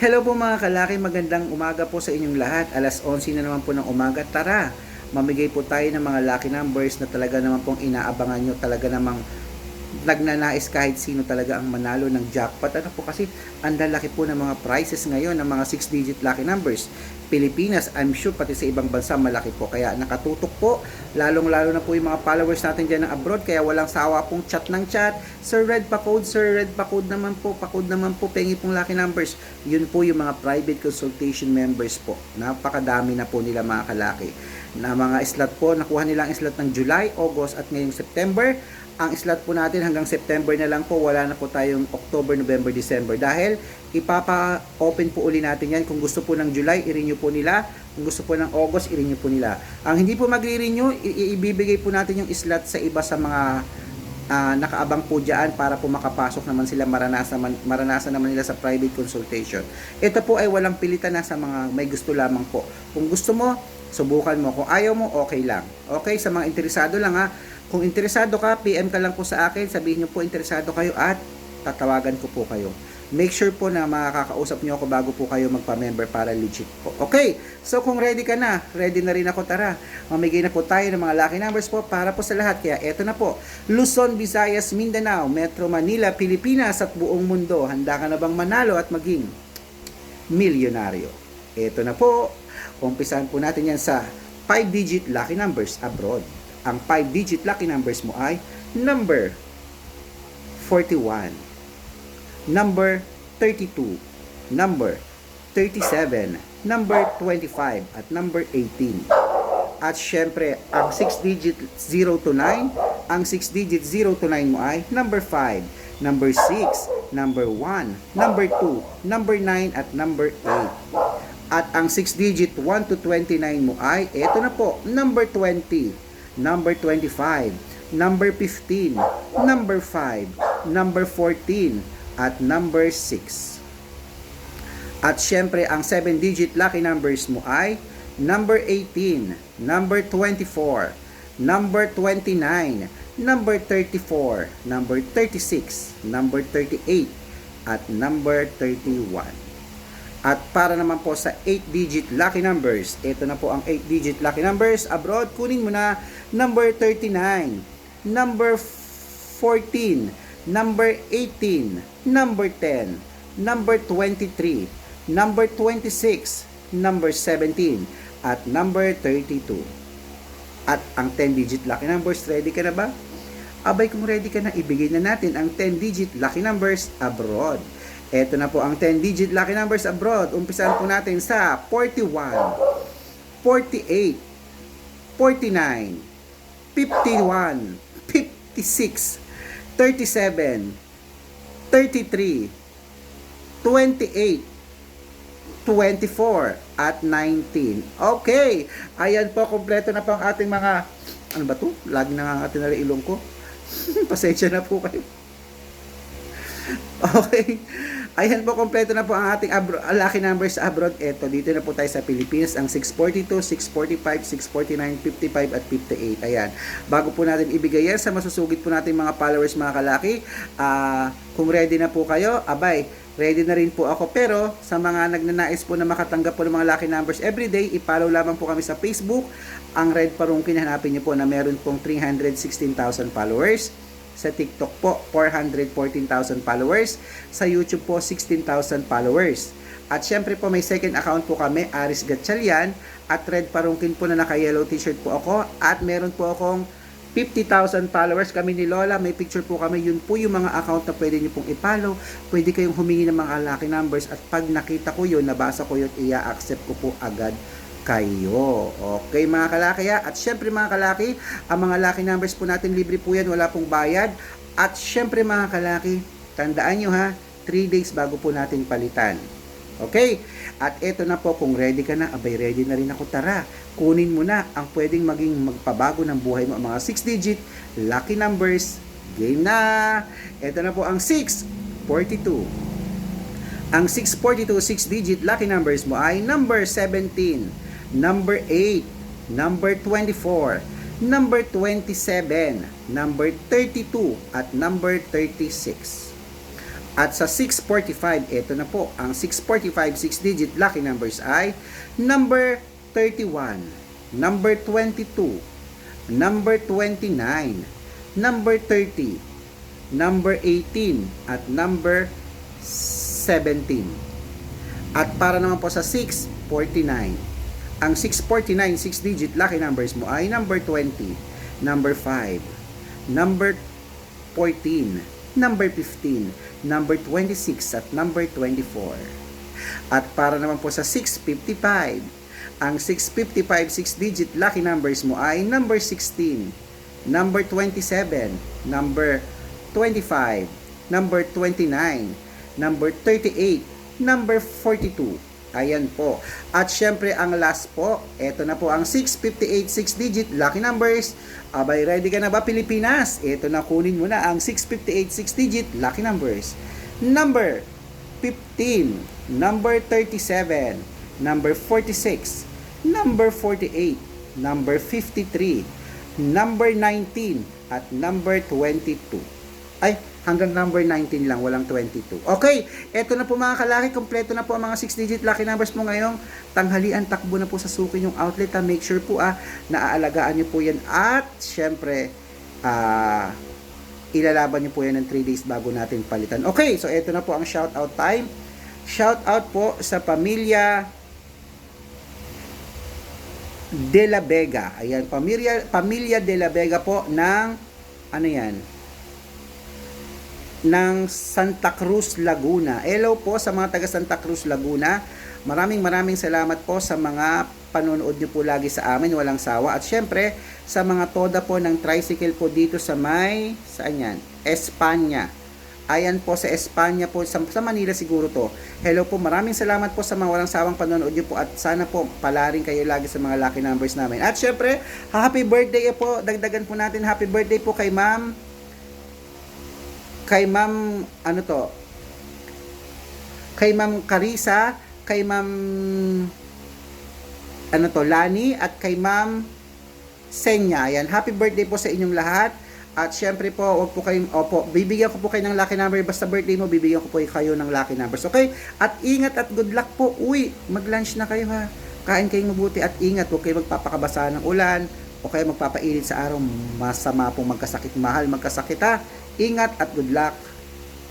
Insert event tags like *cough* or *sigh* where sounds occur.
Hello po mga kalaki, magandang umaga po sa inyong lahat. Alas 11 na naman po ng umaga. Tara, mamigay po tayo ng mga lucky numbers na talaga naman pong inaabangan nyo. Talaga namang nagnanais kahit sino talaga ang manalo ng jackpot. Ano po kasi, ang lalaki po ng mga prizes ngayon ng mga 6-digit lucky numbers. Pilipinas, I'm sure pati sa ibang bansa malaki po. Kaya nakatutok po, lalong-lalo na po yung mga followers natin dyan ng abroad. Kaya walang sawa pong chat ng chat. Sir Red pa code, Sir Red pa code naman po, pa code naman po, pengi pong lucky numbers. Yun po yung mga private consultation members po. Napakadami na po nila mga kalaki. Na mga slot po, nakuha nilang slot ng July, August at ngayong September ang slot po natin hanggang September na lang po, wala na po tayong October, November, December. Dahil ipapa-open po uli natin yan. Kung gusto po ng July, i-renew po nila. Kung gusto po ng August, i-renew po nila. Ang hindi po magre-renew, ibibigay po natin yung slot sa iba sa mga ah, nakaabang po dyan para po makapasok naman sila maranasan, man, maranasan naman nila sa private consultation. Ito po ay walang pilitan na sa mga may gusto lamang po. Kung gusto mo, subukan mo. Kung ayaw mo, okay lang. Okay, sa mga interesado lang ha. Kung interesado ka, PM ka lang po sa akin. Sabihin nyo po interesado kayo at tatawagan ko po kayo. Make sure po na makakausap nyo ako bago po kayo magpa-member para legit po. Okay, so kung ready ka na, ready na rin ako, tara. Mamigay na po tayo ng mga lucky numbers po para po sa lahat. Kaya eto na po, Luzon, Visayas, Mindanao, Metro Manila, Pilipinas at buong mundo. Handa ka na bang manalo at maging milyonaryo? Eto na po, umpisahan po natin yan sa 5-digit lucky numbers abroad. Ang 5-digit lucky numbers mo ay number 41, number 32, number 37, number 25, at number 18. At syempre, ang 6-digit 0 to 9, ang 6-digit 0 to 9 mo ay number 5, number 6, number 1, number 2, number 9, at number 8. At ang 6-digit 1 to 29 mo ay, eto na po, number 20, number 25, number 15, number 5, number 14, at number 6. At syempre, ang 7-digit lucky numbers mo ay number 18, number 24, number 29, number 34, number 36, number 38, at number 31. At para naman po sa 8-digit lucky numbers, ito na po ang 8-digit lucky numbers. Abroad, kunin mo na number 39, number 14, number 18, number 10, number 23, number 26, number 17, at number 32. At ang 10-digit lucky numbers, ready ka na ba? Abay kung ready ka na, ibigay na natin ang 10-digit lucky numbers abroad. Ito na po ang 10-digit lucky numbers abroad. Umpisahan po natin sa 41, 48, 49, 51, 56, 37, 33, 28, 24, at 19. Okay, ayan po, kompleto na po ang ating mga, ano ba to? Lagi na rin ilong ko. *laughs* Pasensya na po kayo. *laughs* Okay. Ayan po, kompleto na po ang ating lucky numbers abroad. Ito, dito na po tayo sa Pilipinas. Ang 642, 645, 649, 55, at 58. Ayan. Bago po natin ibigay yan sa masusugid po natin mga followers, mga kalaki. ah kung ready na po kayo, abay, ready na rin po ako. Pero, sa mga nagnanais po na makatanggap po ng mga lucky numbers everyday, i-follow lamang po kami sa Facebook. Ang Red Parungkin, hanapin niyo po na meron pong 316,000 followers. Sa TikTok po, 414,000 followers. Sa YouTube po, 16,000 followers. At syempre po, may second account po kami, Aris Gatchalian. At Red Parungkin po na naka-yellow t-shirt po ako. At meron po akong 50,000 followers kami ni Lola. May picture po kami. Yun po yung mga account na pwede nyo pong i-follow. Pwede kayong humingi ng mga lucky numbers. At pag nakita ko yun, nabasa ko yun, i-accept ko po agad kayo. Okay mga kalaki ha? At syempre mga kalaki, ang mga lucky numbers po natin libre po yan, wala pong bayad. At syempre mga kalaki, tandaan nyo ha, 3 days bago po natin palitan. Okay? At eto na po, kung ready ka na, abay ready na rin ako, tara. Kunin mo na ang pwedeng maging magpabago ng buhay mo, ang mga 6-digit lucky numbers. Game na! Eto na po ang 642. Ang 642 6-digit lucky numbers mo ay number 17, number 8, number 24, number 27, number 32, at number 36. At sa 645, ito na po, ang 645 6-digit lucky numbers ay number 31, number 22, number 29, number 30, number 18, at number 17. At para naman po sa 649, ang 649 6-digit lucky numbers mo ay number 20, number 5, number 14, number 15, number 26 at number 24. At para naman po sa 655, ang 655 6-digit lucky numbers mo ay number 16, number 27, number 25, number 29, number 38, number 42. Ayan po. At syempre ang last po, eto na po ang 658 6-digit lucky numbers. Abay, ready ka na ba Pilipinas? Eto na kunin mo na ang 658 6-digit lucky numbers. Number 15, number 37, number 46, number 48, number 53, number 19, at number 22. Ay, hanggang number 19 lang, walang 22. Okay, eto na po mga kalaki, kompleto na po ang mga 6-digit lucky numbers mo ngayong tanghalian, takbo na po sa suki yung outlet. Ha. Make sure po ah, naaalagaan nyo po yan. At, syempre, ah, ilalaban nyo po yan ng 3 days bago natin palitan. Okay, so eto na po ang shout out time. Shout out po sa pamilya De La Vega. Ayan, pamilya, pamilya De La Vega po ng, ano yan, ng Santa Cruz, Laguna. Hello po sa mga taga Santa Cruz, Laguna. Maraming maraming salamat po sa mga panonood nyo po lagi sa amin, walang sawa. At syempre, sa mga toda po ng tricycle po dito sa may, saan yan? Espanya. Ayan po sa Espanya po, sa, sa Manila siguro to. Hello po, maraming salamat po sa mga walang sawang panonood nyo po at sana po palaring kayo lagi sa mga lucky numbers namin. At syempre, happy birthday po, dagdagan po natin happy birthday po kay ma'am, kay ma'am, ano to, kay ma'am Carissa, kay ma'am, ano to, Lani, at kay ma'am Senya. Ayan, happy birthday po sa inyong lahat. At syempre po, wag po kayong, opo, bibigyan ko po kayo ng lucky number. Basta birthday mo, bibigyan ko po kayo ng lucky numbers. Okay? At ingat at good luck po. Uy, mag-lunch na kayo ha. Kain kayong mabuti at ingat. Huwag kayo magpapakabasa ng ulan o kaya magpapainit sa araw. Masama pong magkasakit. Mahal magkasakit ha. Ingat at good luck.